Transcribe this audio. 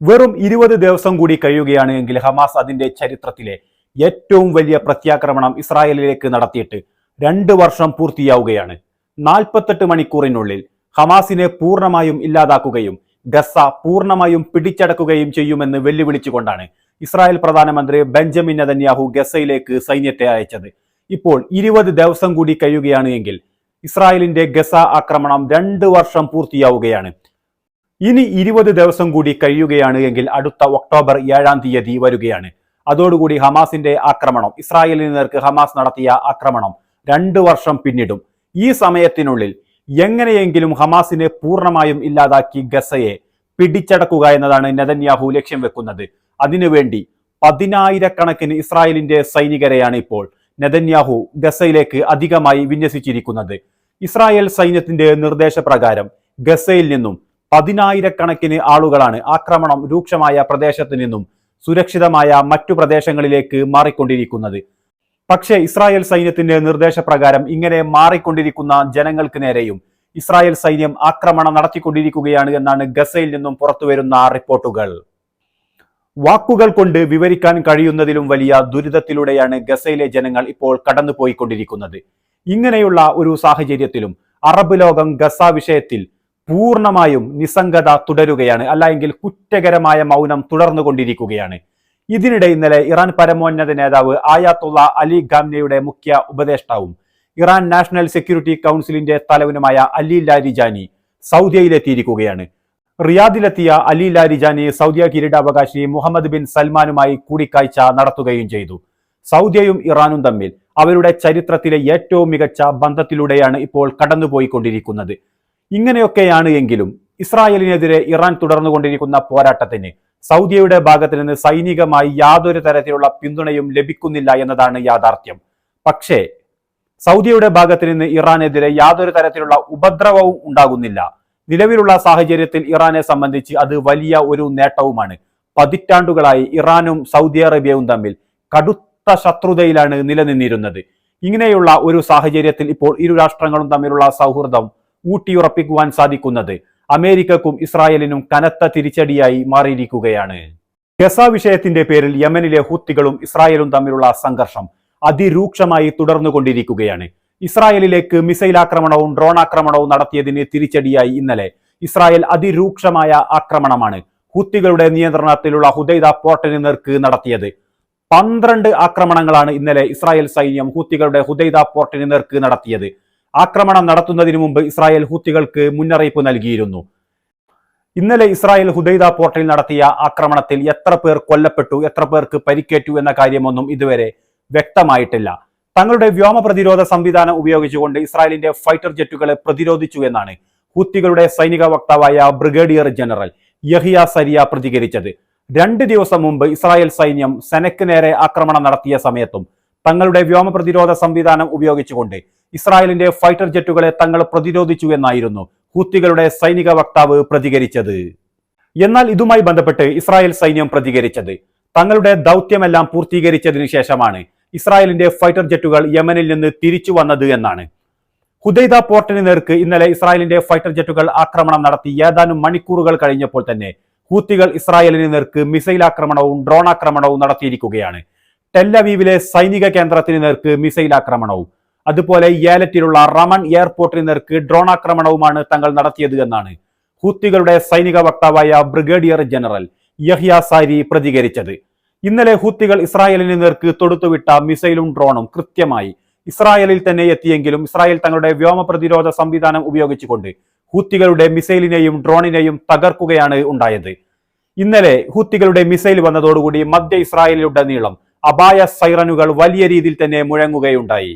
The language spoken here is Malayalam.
വെറും ഇരുപത് ദിവസം കൂടി കഴിയുകയാണ് എങ്കിൽ ഹമാസ് അതിന്റെ ചരിത്രത്തിലെ ഏറ്റവും വലിയ പ്രത്യാക്രമണം ഇസ്രായേലിലേക്ക് നടത്തിയിട്ട് രണ്ട് വർഷം പൂർത്തിയാവുകയാണ്. നാൽപ്പത്തെട്ട് മണിക്കൂറിനുള്ളിൽ ഹമാസിനെ പൂർണമായും ഇല്ലാതാക്കുകയും ഗസ പൂർണമായും പിടിച്ചടക്കുകയും ചെയ്യുമെന്ന് വെല്ലുവിളിച്ചുകൊണ്ടാണ് ഇസ്രായേൽ പ്രധാനമന്ത്രി ബെഞ്ചമിൻ നെതന്യാഹു ഗസയിലേക്ക് സൈന്യത്തെ അയച്ചത്. ഇപ്പോൾ ഇരുപത് ദിവസം കൂടി കഴിയുകയാണ് എങ്കിൽ ഇസ്രായേലിന്റെ ഗസ ആക്രമണം രണ്ട് വർഷം പൂർത്തിയാവുകയാണ്. ഇനി ഇരുപത് ദിവസം കൂടി കഴിയുകയാണ് എങ്കിൽ അടുത്ത ഒക്ടോബർ ഏഴാം തീയതി വരികയാണ്. അതോടുകൂടി ഹമാസിന്റെ ആക്രമണം ഇസ്രായേലിന് നേർക്ക് ഹമാസ് നടത്തിയ ആക്രമണം രണ്ടു വർഷം പിന്നിടും. ഈ സമയത്തിനുള്ളിൽ എങ്ങനെയെങ്കിലും ഹമാസിനെ പൂർണമായും ഇല്ലാതാക്കി ഗസയെ പിടിച്ചടക്കുക എന്നതാണ് നെതന്യാഹു ലക്ഷ്യം വെക്കുന്നത്. അതിനുവേണ്ടി പതിനായിരക്കണക്കിന് ഇസ്രായേലിന്റെ സൈനികരെയാണ് ഇപ്പോൾ നെതന്യാഹു ഗസയിലേക്ക് അധികമായി വിന്യസിച്ചിരിക്കുന്നത്. ഇസ്രായേൽ സൈന്യത്തിന്റെ നിർദ്ദേശപ്രകാരം ഗസയിൽ നിന്നും പതിനായിരക്കണക്കിന് ആളുകളാണ് ആക്രമണം രൂക്ഷമായ പ്രദേശത്ത് നിന്നും സുരക്ഷിതമായ മറ്റു പ്രദേശങ്ങളിലേക്ക് മാറിക്കൊണ്ടിരിക്കുന്നത്. പക്ഷേ ഇസ്രായേൽ സൈന്യത്തിന്റെ നിർദ്ദേശപ്രകാരം ഇങ്ങനെ മാറിക്കൊണ്ടിരിക്കുന്ന ജനങ്ങൾക്ക് നേരെയും ഇസ്രായേൽ സൈന്യം ആക്രമണം നടത്തിക്കൊണ്ടിരിക്കുകയാണ് എന്നാണ് ഗസയിൽ നിന്നും പുറത്തുവരുന്ന റിപ്പോർട്ടുകൾ. വാക്കുകൾ കൊണ്ട് വിവരിക്കാൻ കഴിയുന്നതിലും വലിയ ദുരിതത്തിലൂടെയാണ് ഗസയിലെ ജനങ്ങൾ ഇപ്പോൾ കടന്നുപോയിക്കൊണ്ടിരിക്കുന്നത്. ഇങ്ങനെയുള്ള ഒരു സാഹചര്യത്തിലും അറബ് ലോകം ഗസ വിഷയത്തിൽ പൂർണമായും നിസ്സംഗത തുടരുകയാണ്. അല്ലെങ്കിൽ കുറ്റകരമായ മൗനം തുടർന്നുകൊണ്ടിരിക്കുകയാണ്. ഇതിനിടെ ഇന്നലെ ഇറാൻ പരമോന്നത നേതാവ് ആയാത്തുള്ള അലി ഖാംനയുടെ മുഖ്യ ഉപദേഷ്ടാവും ഇറാൻ നാഷണൽ സെക്യൂരിറ്റി കൗൺസിലിന്റെ തലവനുമായ അലി ലാരിജാനി സൗദിയയിലെത്തിയിരിക്കുകയാണ്. റിയാദിലെത്തിയ അലി ലാരിജാനി സൗദിയ കിരീടാവകാശി മുഹമ്മദ് ബിൻ സൽമാനുമായി കൂടിക്കാഴ്ച നടത്തുകയും ചെയ്തു. സൗദിയയും ഇറാനും തമ്മിൽ അവരുടെ ചരിത്രത്തിലെ ഏറ്റവും മികച്ച ബന്ധത്തിലൂടെയാണ് ഇപ്പോൾ കടന്നുപോയിക്കൊണ്ടിരിക്കുന്നത്. ഇങ്ങനെയൊക്കെയാണ് എങ്കിലും ഇസ്രായേലിനെതിരെ ഇറാൻ തുടർന്നുകൊണ്ടിരിക്കുന്ന പോരാട്ടത്തിന് സൗദിയുടെ ഭാഗത്ത് നിന്ന് സൈനികമായി യാതൊരു തരത്തിലുള്ള പിന്തുണയും ലഭിക്കുന്നില്ല എന്നതാണ് യാഥാർത്ഥ്യം. പക്ഷേ സൗദിയുടെ ഭാഗത്ത് നിന്ന് ഇറാനെതിരെ യാതൊരു തരത്തിലുള്ള ഉപദ്രവവും ഉണ്ടാകുന്നില്ല. നിലവിലുള്ള സാഹചര്യത്തിൽ ഇറാനെ സംബന്ധിച്ച് അത് വലിയ ഒരു നേട്ടവുമാണ്. പതിറ്റാണ്ടുകളായി ഇറാനും സൗദി അറേബ്യയും തമ്മിൽ കടുത്ത ശത്രുതയിലാണ് നിലനിന്നിരുന്നത്. ഇങ്ങനെയുള്ള ഒരു സാഹചര്യത്തിൽ ഇപ്പോൾ ഇരു രാഷ്ട്രങ്ങളും തമ്മിലുള്ള സൗഹൃദം ഊട്ടിയുറപ്പിക്കുവാൻ സാധിക്കുന്നത് അമേരിക്കക്കും ഇസ്രായേലിനും കനത്ത തിരിച്ചടിയായി മാറിയിരിക്കുകയാണ്. ഗസ വിഷയത്തിന്റെ പേരിൽ യമനിലെ ഹുത്തികളും ഇസ്രായേലും തമ്മിലുള്ള സംഘർഷം അതിരൂക്ഷമായി തുടർന്നുകൊണ്ടിരിക്കുകയാണ്. ഇസ്രായേലിലേക്ക് മിസൈൽ ആക്രമണവും ഡ്രോൺ ആക്രമണവും നടത്തിയതിന് തിരിച്ചടിയായി ഇന്നലെ ഇസ്രായേൽ അതിരൂക്ഷമായ ആക്രമണമാണ് ഹുത്തികളുടെ നിയന്ത്രണത്തിലുള്ള ഹുദൈദ പോർട്ടിന് നേർക്ക് നടത്തിയത്. പന്ത്രണ്ട് ആക്രമണങ്ങളാണ് ഇന്നലെ ഇസ്രായേൽ സൈന്യം ഹുത്തികളുടെ ഹുദൈദ പോർട്ടിന് നേർക്ക് നടത്തിയത്. ആക്രമണം നടത്തുന്നതിന് മുമ്പ് ഇസ്രായേൽ ഹൂത്തികൾക്ക് മുന്നറിയിപ്പ് നൽകിയിരുന്നു. ഇന്നലെ ഇസ്രായേൽ ഹുദൈദ പോർട്ടിൽ നടത്തിയ ആക്രമണത്തിൽ എത്ര പേർ കൊല്ലപ്പെട്ടു എത്ര പേർക്ക് പരിക്കേറ്റു എന്ന കാര്യമൊന്നും ഇതുവരെ വ്യക്തമായിട്ടില്ല. തങ്ങളുടെ വ്യോമ പ്രതിരോധ സംവിധാനം ഉപയോഗിച്ചുകൊണ്ട് ഇസ്രായേലിന്റെ ഫൈറ്റർ ജെറ്റുകളെ പ്രതിരോധിച്ചു എന്നാണ് ഹൂത്തികളുടെ സൈനിക വക്താവായ ബ്രിഗേഡിയർ ജനറൽ യഹിയ സരിയ പ്രതികരിച്ചത്. രണ്ട് ദിവസം മുമ്പ് ഇസ്രായേൽ സൈന്യം സെനക്ക് നേരെ ആക്രമണം നടത്തിയ സമയത്തും തങ്ങളുടെ വ്യോമ പ്രതിരോധ സംവിധാനം ഉപയോഗിച്ചുകൊണ്ട് ഇസ്രായേലിന്റെ ഫൈറ്റർ ജെറ്റുകളെ തങ്ങൾ പ്രതിരോധിച്ചു എന്നായിരുന്നു ഹൂത്തികളുടെ സൈനിക വക്താവ് പ്രതികരിച്ചത്. എന്നാൽ ഇതുമായി ബന്ധപ്പെട്ട് ഇസ്രായേൽ സൈന്യം പ്രതികരിച്ചത്. തങ്ങളുടെ ദൗത്യമെല്ലാം പൂർത്തീകരിച്ചതിനു ശേഷമാണ് ഇസ്രായേലിന്റെ ഫൈറ്റർ ജെറ്റുകൾ യമനിൽ നിന്ന് തിരിച്ചു വന്നത് എന്നാണ്. ഹുദൈദ പോർട്ടിന് നേർക്ക് ഇന്നലെ ഇസ്രായേലിന്റെ ഫൈറ്റർ ജെറ്റുകൾ ആക്രമണം നടത്തി ഏതാനും മണിക്കൂറുകൾ കഴിഞ്ഞപ്പോൾ തന്നെ ഹൂത്തികൾ ഇസ്രായേലിന് നേർക്ക് മിസൈൽ ആക്രമണവും ഡ്രോൺ ആക്രമണവും നടത്തിയിരിക്കുകയാണ്. ടെല്ലവീവിലെ സൈനിക കേന്ദ്രത്തിന് നേർക്ക് മിസൈൽ ആക്രമണവും. അതുപോലെ ഏലറ്റിലുള്ള റമൺ എയർപോർട്ടിന് നേർക്ക് ഡ്രോൺ ആക്രമണവുമാണ് തങ്ങൾ നടത്തിയത് എന്നാണ് ഹൂത്തികളുടെ സൈനിക വക്താവായ ബ്രിഗേഡിയർ ജനറൽ യഹിയ സാരി പ്രതികരിച്ചത്. ഇന്നലെ ഹൂത്തികൾ ഇസ്രായേലിന് നേർക്ക് തൊടുത്തുവിട്ട മിസൈലും ഡ്രോണും കൃത്യമായി ഇസ്രായേലിൽ തന്നെ എത്തിയെങ്കിലും ഇസ്രായേൽ തങ്ങളുടെ വ്യോമ പ്രതിരോധ സംവിധാനം ഉപയോഗിച്ചുകൊണ്ട് ഹൂത്തികളുടെ മിസൈലിനെയും ഡ്രോണിനെയും തകർക്കുകയാണ് ഉണ്ടായത്. ഇന്നലെ ഹൂത്തികളുടെ മിസൈൽ വന്നതോടുകൂടി മധ്യ ഇസ്രായേലിലുടനീളം അപായ സൈറനുകൾ വലിയ രീതിയിൽ തന്നെ മുഴങ്ങുകയുണ്ടായി.